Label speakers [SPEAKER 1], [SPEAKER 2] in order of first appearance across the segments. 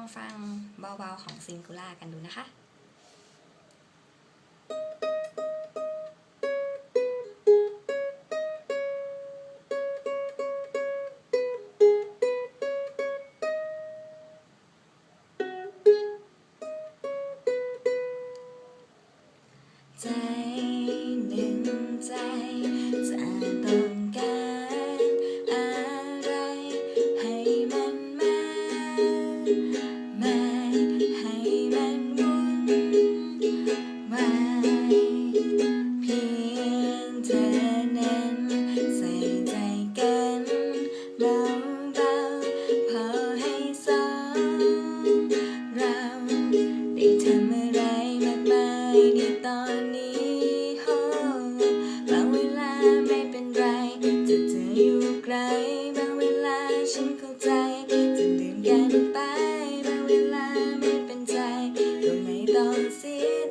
[SPEAKER 1] องฟังเบาๆของซิงคูล่ากันดูนะคะใจหนึ่งใจจะต้อง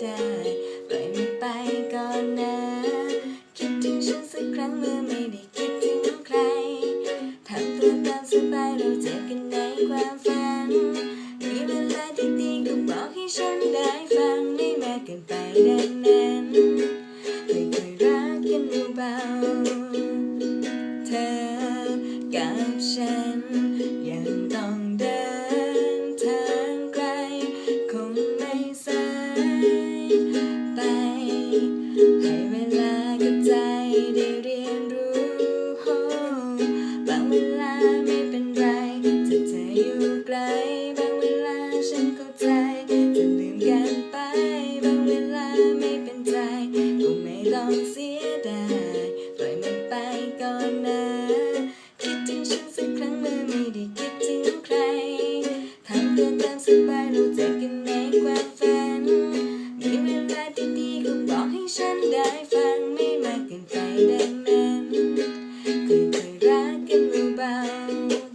[SPEAKER 1] ได้ปไม่ไปก่อนนะ คิดถึงฉันสักครั้งเมื่อไม่ได้คิดถึงใครทำตัวตามสบายเราเจอกันในความฝัน มีเวลาดีๆก็บอกให้ฉันได้ฟังไม่แม้เกินไปดังนั้นค่คยรักกันเบาเธอกัน นะคิดถึงฉันสักครั้งเมื่อไม่ได้คิดถึงใครทำเพื่อตามสบายรู้จักกันในความฝัน มีเวลาที่ดีๆก็บอกให้ฉันได้ฟังไม่มากเกินไปดังนั้นค่อยๆรักกันเบาๆ